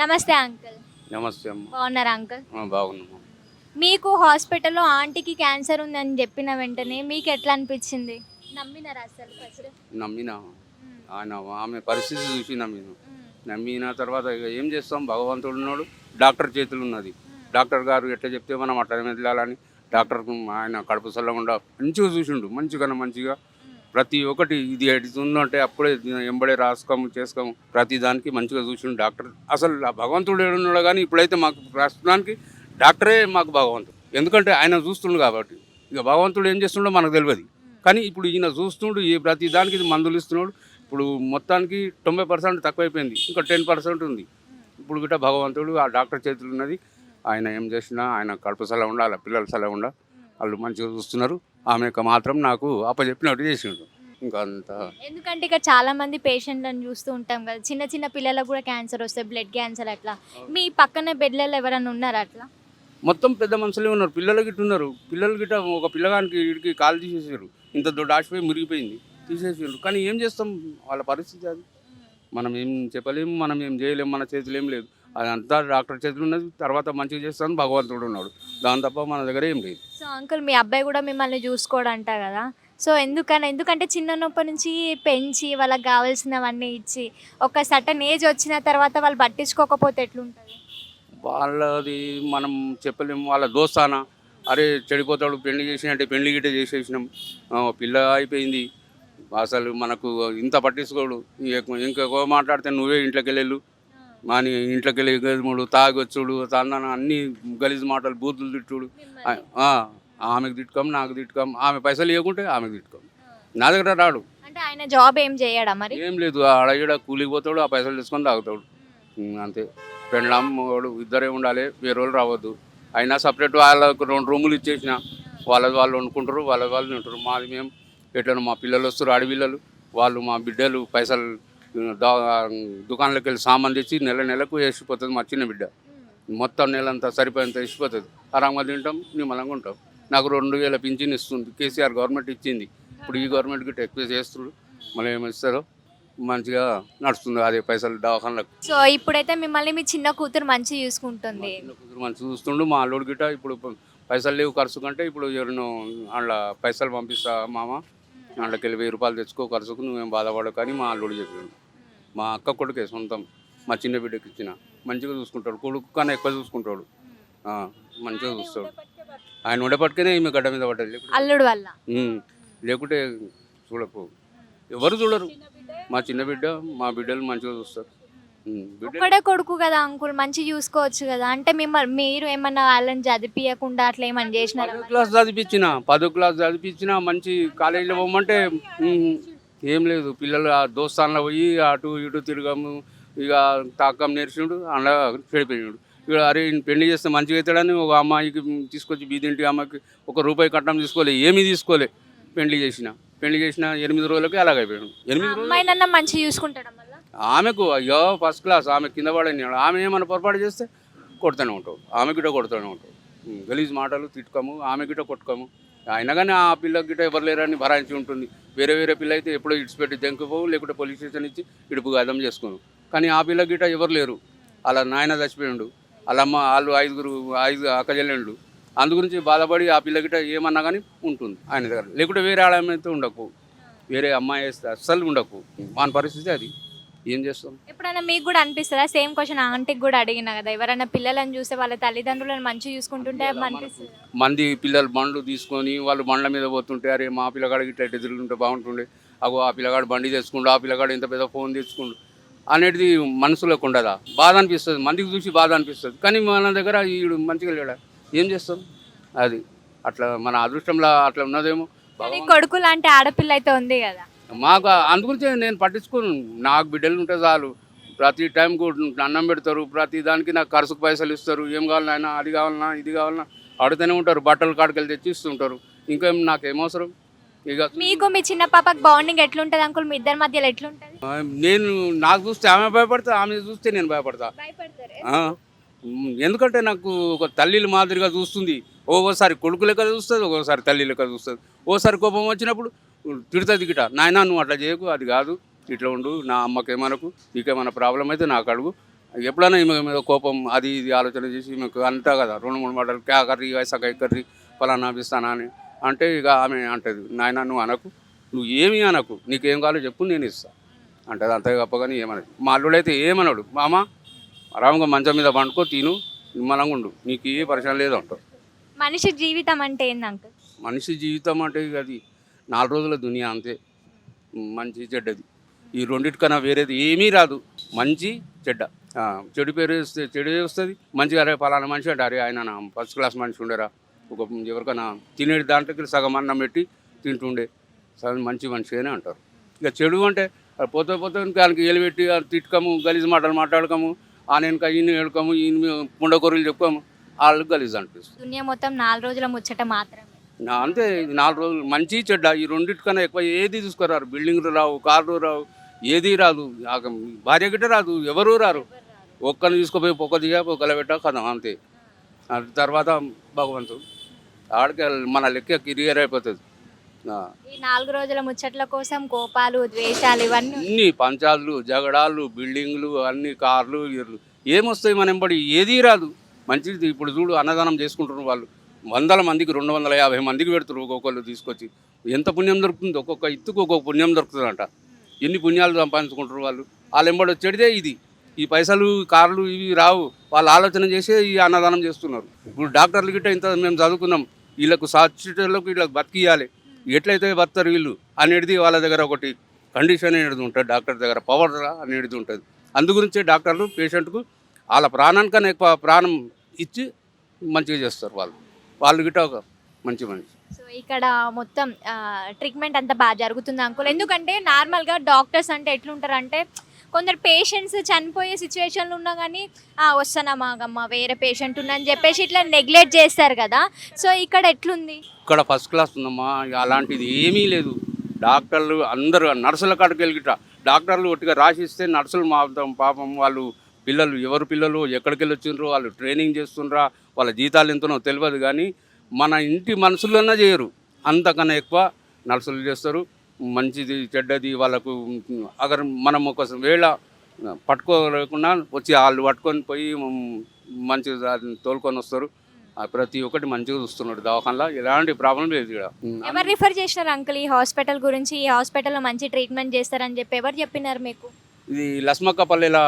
నమస్తే అంకుల్. నమస్తే అమ్మ. బాగున్నారా అంకుల్? బాగున్నాము మీకు హాస్పిటల్లో ఆంటీకి క్యాన్సర్ ఉందని చెప్పిన వెంటనే మీకు ఎట్లా అనిపించింది? నమ్మినారా అసలు ఫస్ట్? నమ్మిన? ఆమె పరిస్థితి చూసి నమ్మిన. నమ్మిన తర్వాత ఇక ఏం చేస్తాం? భగవంతుడు ఉన్నాడు డాక్టర్ చేతులు ఉన్నది. డాక్టర్ గారు ఎట్లా చెప్తే మనం అట్లా వెళ్ళాలని డాక్టర్ ఆయన కడుపు చల్లకుండా మంచిగా చూసిండు. మంచిగా మంచిగా ప్రతి ఒక్కటి ఇది ఉందంటే అప్పుడే ఎంబడే రాసుకోము చేసుకోము. ప్రతి దానికి మంచిగా చూసిండు డాక్టర్. అసలు ఆ భగవంతుడు ఏడున్నాడు కానీ ఇప్పుడైతే మాకు ప్రస్తుతానికి డాక్టరే మాకు భగవంతుడు. ఎందుకంటే ఆయన చూస్తుండు కాబట్టి. ఇక భగవంతుడు ఏం చేస్తుండో మనకు తెలియదు. కానీ ఇప్పుడు ఈయన చూస్తుండు ఈ ప్రతి దానికి ఇది మందులు ఇస్తున్నాడు. ఇప్పుడు మొత్తానికి తొంభై పర్సెంట్ తక్కువైపోయింది. ఇంకా టెన్ పర్సెంట్ ఉంది. ఇప్పుడు గిట్ట భగవంతుడు ఆ డాక్టర్ చేతులు ఉన్నది. ఆయన ఏం చేసినా ఆయన కడుపు సల ఉండ పిల్లల సల ఉండ వాళ్ళు మంచిగా చూస్తున్నారు. ఆమె యొక్క మాత్రం నాకు అప్పచెప్పినట్టు చేసిండు. ఇంకా అంత ఎందుకంటే ఇక్కడ చాలా మంది పేషెంట్లను చూస్తూ ఉంటాం కదా చిన్న చిన్న పిల్లలకు కూడా క్యాన్సర్ వస్తాయి బ్లడ్ క్యాన్సర్ అట్లా. మీ పక్కనే బెడ్లలో ఎవరైనా ఉన్నారా అట్లా? మొత్తం పెద్ద మనుషులే ఉన్నారు పిల్లలు గిట్ట ఉన్నారు. పిల్లలు గిట్ట ఒక పిల్లగానికి వీడికి కాలు తీసేసారు ఇంత దొడ్డ ఆశపోయి మురిగిపోయింది తీసేసారు కానీ ఏం చేస్తాం? వాళ్ళ పరిస్థితి అది. మనం ఏం చెప్పలేము మనం ఏం చేయలేము మన చేతులు ఏం లేదు. అదంతా డాక్టర్ చేతులు ఉన్నది తర్వాత మంచిగా చేస్తాను భగవంతుడు ఉన్నాడు. దాని తప్ప మన దగ్గర ఏం లేదు. అంకుల్ మీ అబ్బాయి కూడా మిమ్మల్ని చూసుకోడంట కదా. సో ఎందుకని ఎందుకంటే చిన్నప్పటి నుంచి పెంచి వాళ్ళకి కావాల్సినవన్నీ ఇచ్చి ఒక సటన్ ఏజ్ వచ్చిన తర్వాత వాళ్ళు పట్టించుకోకపోతే ఎట్లుంటుంది? వాళ్ళది మనం చెప్పలేము వాళ్ళ దోస్తానా? అరే చెడిపోతాడు పెళ్ళి చేసినట్టే పెళ్ళి గిట్ట చేసేసినాం. పిల్ల అయిపోయింది. అసలు మనకు ఇంత పట్టించుకోడు. ఇంక- ఇంకొక మాట్లాడితే నువ్వే ఇంట్లోకి వెళ్ళు మాని ఇంట్లోకి వెళ్ళి గజముడు తాగొచ్చుడు తందన అన్ని గలీజ్ మాటలు బూతులు తిట్టుడు. ఆమెకు తిట్టుకోం నాకు తిట్టుకోం. ఆమె పైసలు ఇవ్వకుంటే ఆమెకు తిట్టుకోం. నా దగ్గర రాడు. అంటే ఆయన జాబ్ ఏం చేయడా మరి? ఏం లేదు ఆడ ఈడ కూలికి పోతాడు ఆ పైసలు తీసుకొని తాగుతాడు. అంతే. పెండ్లాం వాడు ఇద్దరే ఉండాలి వేరే వాళ్ళు రావద్దు. అయినా సపరేట్ వాళ్ళకు రెండు రూములు ఇచ్చేసిన వాళ్ళది వాళ్ళు వండుకుంటారు వాళ్ళ వాళ్ళు తింటారు. మాది మేము ఎట్లా మా పిల్లలు వస్తారు అడవిల్లలు వాళ్ళు మా బిడ్డలు పైసలు దుకాణంలోకి వెళ్ళి సామాన్ తెచ్చి నెల నెలకు వేసిపోతుంది మా చిన్న బిడ్డ. మొత్తం నెల అంతా సరిపోయేంత వేసిపోతుంది ఆరాంగా తింటాం నిమ్మలంగా ఉంటాం. నాకు రెండు వేల పింఛన్ ఇస్తుంది. కేసీఆర్ గవర్నమెంట్ ఇచ్చింది. ఇప్పుడు ఈ గవర్నమెంట్ గిట్ట ఎక్కువ చేస్తున్నారు మళ్ళీ ఏమి ఇస్తారో మంచిగా నడుస్తుంది అదే పైసలు దవాఖానలకు. సో ఇప్పుడైతే మిమ్మల్ని మీ చిన్న కూతురు మంచి చూసుకుంటుంది. చిన్న కూతురు మంచిగా చూస్తుండు. మా అల్లుడు గిట్ట ఇప్పుడు పైసలు లేవు ఖర్చు కంటే ఇప్పుడు ఎవరినో అందులో పైసలు పంపిస్తా మామ. అందులోకి వెళ్ళి వెయ్యి రూపాయలు తెచ్చుకో ఖర్చుకు నువ్వేం బాధపడవు కానీ మా అల్లుడు చెప్పాడు మా అక్క కొడుకే సొంతం. మా చిన్న బిడ్డకి ఇచ్చిన. మంచిగా చూసుకుంటాడు. కొడుకు కన్నా ఎక్కువ చూసుకుంటాడు. మంచిగా చూస్తాడు. ఆయన ఉండేపట్టుకనే ఈమె గడ్డ మీద పడ్డది. అల్లుడు వల్ల. ఉమ్. లేకుంటే చూడకు. ఎవరు చూడరు. మా చిన్న బిడ్డ మా బిడ్డలు మంచిగా చూస్తారు. ఉమ్. బిడ్డ ఒక్కడే కొడుకు కదా అంకుల్ మంచి చూసుకోవచ్చు కదా. అంటే మిమ్మల్ని మీరు ఏమన్నా వాళ్ళని చదివియకుండా అట్లా ఏమన్నా చేసినారా? పదో క్లాస్ చదివించిన పదో క్లాస్ చదివించిన మంచి కాలేజీలో పోమంటే ఉమ్, ఏం లేదు. పిల్లలు ఆ దోస్తాన్లో పోయి అటు ఇటు తిరగము ఇక తాకం నేర్చుడు అలా చెడిపోయాడు ఇక అరే పెళ్ళి చేస్తే మంచిగా అవుతాడని ఒక అమ్మాయికి తీసుకొచ్చి బీదింటి అమ్మాయికి ఒక రూపాయి కట్టడం తీసుకోలే ఏమీ తీసుకోలే. పెళ్ళి చేసిన పెళ్ళి చేసిన ఎనిమిది రోజులకి అలాగైపోయాడు ఎనిమిది రోజులు అమ్మాయినన్నా మంచి చూసుకుంటాడా ఆమెకు అయ్యో ఫస్ట్ క్లాస్ ఆమె కింద పడని ఆమె ఏమైనా పొరపాటు చేస్తే కొడుతూనే ఉంటాడు ఆమె గిట్ట కొడుతూనే ఉంటాడు గలీజ్ మాటలు తిట్టుకోము ఆమె గిట్ట కొట్టుకోము. అయినా కానీ ఆ పిల్లకి గిట్ట ఎవరు లేరని భరాయించి ఉంటుంది. వేరే వేరే పిల్ల అయితే ఎప్పుడో ఇడిచిపెట్టి దెంకపోవు లేకుంటే పోలీస్ స్టేషన్ ఇచ్చి ఇడుపు గదం చేసుకోను. కానీ ఆ పిల్ల గిట్ట ఎవరు లేరు. అలా నాయన చచ్చిపోయిండు. వాళ్ళ అమ్మ వాళ్ళు ఐదుగురు ఐదు అక్కజెల్లెండు అందు గురించి బాధపడి ఆ పిల్ల గిట్ట ఏమన్నా కానీ ఉంటుంది ఆయన దగ్గర. లేకుంటే వేరే ఆడమైతే ఉండకు. వేరే అమ్మాయి వేస్తే అస్సలు ఉండకు. మన పరిస్థితి అది. ఏం చేస్తాం? ఎప్పుడైనా మీకు కూడా అనిపిస్తుందా? సేమ్ క్వశ్చన్ ఆంటీకి కూడా అడిగిన కదా. ఎవరైనా పిల్లలను చూస్తే వాళ్ళ తల్లిదండ్రులను మంచి చూసుకుంటుంటే మంది పిల్లలు బండ్లు తీసుకొని వాళ్ళు బండ్ల మీద పోతుంటే అరే మా పిల్లగాడికి ఇట్లా తిరుగుతుంటే బాగుంటుండే. అగో ఆ పిల్లగాడు బండి తెచ్చుకుండు ఆ పిల్లగాడు ఇంత పెద్ద ఫోన్ తెచ్చుకుండు. అనేది మనసులోకి ఉండదా? బాధ అనిపిస్తుంది. మందికి చూసి బాధ అనిపిస్తుంది. కానీ మన దగ్గర వీడు మంచిగా లేడా? ఏం చేస్తాం? అది అట్లా మన అదృష్టంలో అట్లా ఉన్నదేమో. కొడుకు లాంటి ఆడపిల్ల అయితే ఉంది కదా? మాకు అందుగురించి నేను పట్టించుకోను. నాకు బిడ్డలు ఉంటే చాలు. ప్రతి టైంకు అన్నం పెడతారు. ప్రతి దానికి నాకు ఖర్చుకు పైసలు ఇస్తారు. ఏం కావాలన్నా అది కావాలన్నా ఇది కావాలన్నా అడుగుతూనే ఉంటారు. బట్టలు కాడికెళ్ళి తెచ్చి ఇస్తుంటారు ఇంకేం నాకు ఏమవసరం ఇక మీకు మీ చిన్న పాపకి బాండింగ్ ఎట్లుంటది అంకుల్? మీ ఇద్దరి మధ్యలో ఎట్లుంటది? ఆ, నేను నాకు చూస్తే ఆమె భయపడతా ఆమె చూస్తే నేను భయపడతా. ఆ, ఉమ్, ఎందుకంటే నాకు ఒక తల్లిల మాదిరిగా చూస్తుంది. ఒక్కోసారి కొడుకు లెక్క చూస్తుంది ఒక్కోసారి తల్లి లెక్క చూస్తుంది. ఓసారి కోపం వచ్చినప్పుడు తిడుతుంది గిట నాయన నువ్వు అట్లా చేయకు అది కాదు ఇట్లా ఉండు నా అమ్మకేమనకు నీకేమైనా ప్రాబ్లం అయితే నాకు అడుగు. ఎప్పుడైనా ఈమె మీద కోపం అది ఇది ఆలోచన చేసి ఈమెకు అంతా కదా రెండు మూడు మాటలు క్యా కర్రీ కై కర్రీ ఫలానా అని అంటే ఇక ఆమె అంటది నాయన నువ్వు అనకు నువ్వు ఏమీ అనకు నీకేం కావాలో చెప్పు నేను ఇస్తా. అంటది అంతే గొప్పగాని ఏమనదు. మా అల్లుడైతే ఏమన్నాడు మామ ఆరాముగా మంచం మీద పండుకో తిను నిమ్మలంగా ఉండు నీకు ఏ పరిచయం లేదు అంటావు మనిషి జీవితం అంటే ఏంది అంకుల్? మనిషి జీవితం అంటే అది నాలుగు రోజుల దునియా అంతే మంచి చెడ్డది. ఈ రెండిటికన్నా వేరేది ఏమీ రాదు మంచి చెడ్డ. చెడు పేరు వస్తే చెడు వస్తుంది మంచిగా అరే పలానా మనిషి అంటే అరే ఆయన ఫస్ట్ క్లాస్ మనిషి ఉండరా ఒక ఎవరికైనా తినేది దాంట్లోకి సగం అన్నం పెట్టి తింటుండే. సగం మంచి మనిషి అని అంటారు. ఇక చెడు అంటే పోతే పోతే దానికి ఏలు పెట్టి తిట్టుకము గలీజ్ మాటలు మాట్లాడకము ఆ నేను ఈయన ఏడుకము ఈయన పుండకొర్రలు చెప్పుకోము వాళ్ళు గలీజ్ అనిపిస్తుంది. దునియా మొత్తం నాలుగు రోజుల ముచ్చట మాత్రమే. అంతే నాలుగు రోజులు మంచి చెడ్డ ఈ రెండింటికన్నా ఎక్కువ ఏది తీసుకురారు? బిల్డింగ్లు రావు కార్లు రావు ఏది రాదు? భార్య గిట్ట రాదు ఎవరు రారు. ఒక్కరిని తీసుకుపోయి పొక్క దిగా పొక్కల పెట్టా కదా అంతే. తర్వాత భగవంతుడు ఆడికి మన లెక్క కిరియర్ అయిపోతుంది ఈ నాలుగు రోజుల ముచ్చట్ల కోసం కోపాలు ద్వేషాలు ఇవన్నీ అన్ని పంచాలు జగడాలు బిల్డింగ్లు అన్ని కార్లు ఇర్లు. ఏమొస్తాయి మన ఎంబడి ఏదీ రాదు. మంచిది ఇప్పుడు చూడు అన్నదానం చేసుకుంటున్నారు వాళ్ళు. వందల మందికి రెండు వందల యాభై మందికి పెడుతున్నారు ఒక్కొక్కరు తీసుకొచ్చి. ఎంత పుణ్యం దొరుకుతుంది? ఒక్కొక్క ఇత్తుకు ఒక్కొక్క పుణ్యం దొరుకుతుందంట. ఎన్ని పుణ్యాలు సంపాదించుకుంటారు వాళ్ళు? వాళ్ళ ఎంబడి వచ్చేటిదే ఇది. ఈ పైసలు కార్లు ఇవి రావు. వాళ్ళు ఆలోచన చేసే ఈ అన్నదానం చేస్తున్నారు. ఇప్పుడు డాక్టర్లు గిట్ట ఇంత మేము చదువుకున్నాం. వీళ్ళకు సాక్షులకు వీళ్ళకి బతికియాలి ఎట్లయితే బతారు వీళ్ళు? అనేది వాళ్ళ దగ్గర ఒకటి కండిషన్ అనేది ఉంటుంది. డాక్టర్ దగ్గర పవర్ అనేది ఉంటుంది. అందు గురించే డాక్టర్లు పేషెంట్కు వాళ్ళ ప్రాణానికన్నా ఎక్కువ ప్రాణం ఇచ్చి మంచిగా చేస్తారు వాళ్ళు. వాళ్ళు గిట్ట ఒక మంచి మనిషి. సో ఇక్కడ మొత్తం ట్రీట్మెంట్ అంతా బాగా జరుగుతుంది అంకుల్. ఎందుకంటే నార్మల్గా డాక్టర్స్ అంటే ఎట్లుంటారంటే కొందరు పేషెంట్స్ చనిపోయే సిచ్యువేషన్లు ఉన్నా కానీ "ఆ, వస్తానా మాగమ్మ వేరే పేషెంట్ ఉందని చెప్పేసి ఇట్లా నెగ్లెక్ట్ చేస్తారు కదా. సో ఇక్కడ ఎట్లుంది? ఇక్కడ ఫస్ట్ క్లాస్ ఉందమ్మా అలాంటిది ఏమీ లేదు. డాక్టర్లు అందరూ నర్సుల కాడికి వెళ్ళిట డాక్టర్లు ఒట్టిగా రాసిస్తే నర్సులు మా పాపం వాళ్ళు పిల్లలు ఎవరు పిల్లలు ఎక్కడికి వెళ్ళి వచ్చిండ్రు వాళ్ళు ట్రైనింగ్ చేస్తుండ్రా వాళ్ళ జీతాలు ఎంతనో తెలియదు కానీ మన ఇంటి మనుషులన్నా చేయరు. అంతకన్నా ఎక్కువ నర్సులు చేస్తారు. మంచిది చెడ్డది వాళ్ళకు అగర్ మనం ఒక వేళ పట్టుకోలేకుండా వచ్చి వాళ్ళు పట్టుకొని పోయి మంచిగా తోలుకొని వస్తారు. ఆ ప్రతి ఒక్కటి మంచిగా చూస్తున్నాడు దవాఖానలో. ఎలాంటి ప్రాబ్లం లేదు ఇక్కడ. ఎవరు రిఫర్ చేసినారు అంకుల్ ఈ హాస్పిటల్ గురించి? ఈ హాస్పిటల్లో మంచి ట్రీట్మెంట్ చేస్తారని చెప్పి ఎవరు చెప్పినారు మీకు? ఇది లస్మక్కపల్లిలో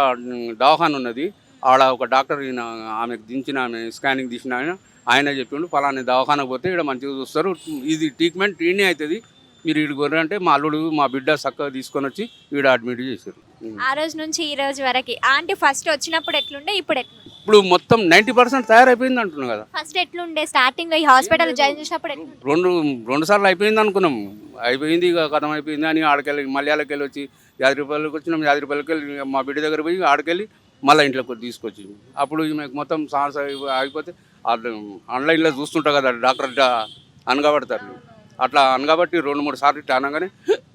దవాఖాన ఉన్నది. ఆడ ఒక డాక్టర్ ఈయన ఆమెకు దించిన ఆమె స్కానింగ్ తీసిన ఆయన ఆయన చెప్పిండు ఫలానా దవాఖానకు పోతే ఇక్కడ మంచిగా చూస్తారు. ఇది ట్రీట్మెంట్ ఈయనే అవుతుంది మీరు ఇటు గొర్రె అంటే మా అల్లుడు మా బిడ్డ చక్కగా తీసుకొని వచ్చి ఈడ అడ్మిట్ చేశారు. ఆ రోజు నుంచి ఈ రోజు వరకు. ఆంటీ ఫస్ట్ వచ్చినప్పుడు ఎట్లుండే ఇప్పుడు ఎట్లుండే? ఇప్పుడు మొత్తం నైంటీ పర్సెంట్ తయారైపోయింది అంటున్నాను కదా. ఫస్ట్ ఎట్లుండే? స్టార్టింగ్ ఈ హాస్పిటల్ జాయిన్ చేసినప్పుడు ఎట్లుండే? రెండు రెండు సార్లు అయిపోయింది అనుకున్నాం. అయిపోయింది ఇక కథం అయిపోయింది అని ఆడకెళ్ళి మలయాళకి వెళ్ళి వచ్చి యాభై రూపాయలకి వచ్చినాం యాభై రూపాయలకి వెళ్ళి మా బిడ్డ దగ్గర పోయి ఆడకెళ్ళి మళ్ళీ ఇంట్లోకి తీసుకొచ్చి. అప్పుడు ఈమెకు మొత్తం సాన్స్ అయిపోతే ఆన్లైన్లో చూస్తుంటా కదా డాక్టర్ డా- అనగబడతారు. అట్లా అనగబట్టి రెండు మూడు సార్లు ఇట్లా అనగానే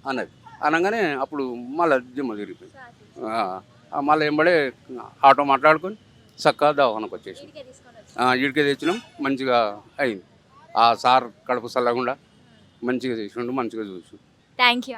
అన్నది. అనగానే అప్పుడు మళ్ళీ జిమ్మ తిరిగిపోయింది. మళ్ళీ ఎంబడే ఆటో మాట్లాడుకొని చక్కగా దవాఖానకు వచ్చేసి ఇడికే తెచ్చినాం. మంచిగా అయింది. ఆ సార్ కడుపు చల్లకుండా మంచిగా చేసిండు మంచిగా చూసి థ్యాంక్ యూ